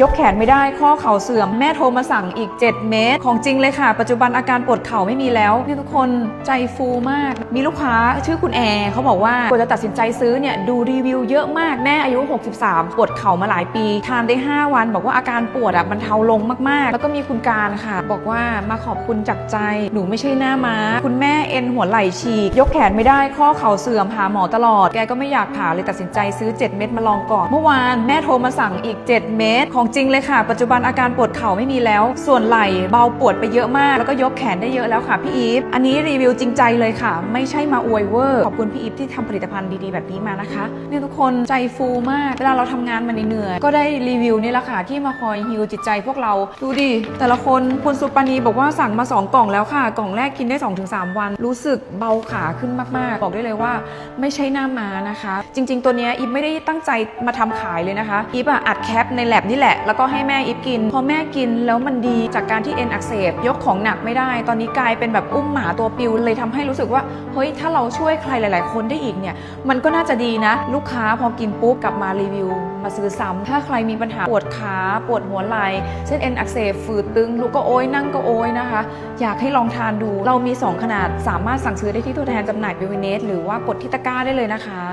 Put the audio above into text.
ยกแขนไม่ได้ข้อเข่าเสื่อมแม่โทรมาสั่งอีก 7 เมตร ของจริงเลยค่ะ ปัจจุบันอาการปวดเข่าไม่มีแล้ว พี่ทุกคนใจฟูมาก มีลูกค้าชื่อคุณแอร์เขาบอกว่ากว่าจะตัดสินใจซื้อเนี่ยดูรีวิวเยอะมากแม่อายุ 63 ปวดเข่ามาหลายปี ทานได้ 5 วัน บอกว่าอาการปวดอะบรรเทาลงมากๆ แล้วก็มีคุณการค่ะ บอกว่ามาขอบคุณจากใจหนูไม่ใช่หน้าม้า คุณแม่เอ็นหัวไหล่ฉีกยกแขนไม่ได้ข้อเข่าเสื่อมหาหมอตลอดแกก็ไม่อยากผ่าเลยตัดสินใจซื้อ 7 เม็ดมาลองก่อนเมื่อวานแม่โทรมาสั่งอีก 7 เม็ดขของจริงเลยค่ะ ปัจจุบันอาการปวดเข่าไม่มีแล้ว ส่วนไหล่เบาปวดไปเยอะมาก แล้วก็ยกแขนได้เยอะแล้วค่ะพี่อีฟอันนี้รีวิวจริงใจเลยค่ะ ไม่ใช่มาอวยเวอร์ ขอบคุณพี่อีฟที่ทำผลิตภัณฑ์ดีๆแบบนี้มานะคะเนี่ยทุกคนใจฟูมาก เวลาเราทำงานมาเหนื่อยก็ได้รีวิวนี่แหละค่ะที่มาคอยฮิวจิตใจพวกเราดูดิแต่ละคนคุณสุปานีบอกว่าสั่งมา 2 กล่องแล้วค่ะ กล่องแรกกินได้ 2-3 วัน รู้สึกเบาขาขึ้นมากๆ บอกได้เลยว่า ไม่ใช่หน้ามานะคะ จริง ๆ ตัวเนี้ยอีฟไม่ได้ตั้งใจมาทำขายเลยนะคะอีฟอะอัดแคปในแลบนี่แหละแล้วก็ให้แม่อีฟกิน พอแม่กินแล้วมันดีจากการที่เอ็นอักเสบยกของหนักไม่ได้ ตอนนี้กลายเป็นแบบอุ้มหมาตัวปิวเลยทำให้รู้สึกว่าเฮ้ยถ้าเราช่วยใครหลาย ๆ คนได้อีกเนี่ยมันก็น่าจะดีนะ ลูกค้าพอกินปุ๊บกลับมารีวิว มาซื้อซ้ำถ้าใครมีปัญหาปวดขาปวดหัวไหล่เส้นเอ็นอักเสบฝืดตึงลุกก็โอยนั่งก็โอยนะคะ อยากให้ลองทานดูเรามี 2 ขนาดสามารถสั่งซื้อได้ที่ตัวแทนจำหน่ายเบลเวเนสหรือว่ากดที่ตะกร้าได้เลยนะคะ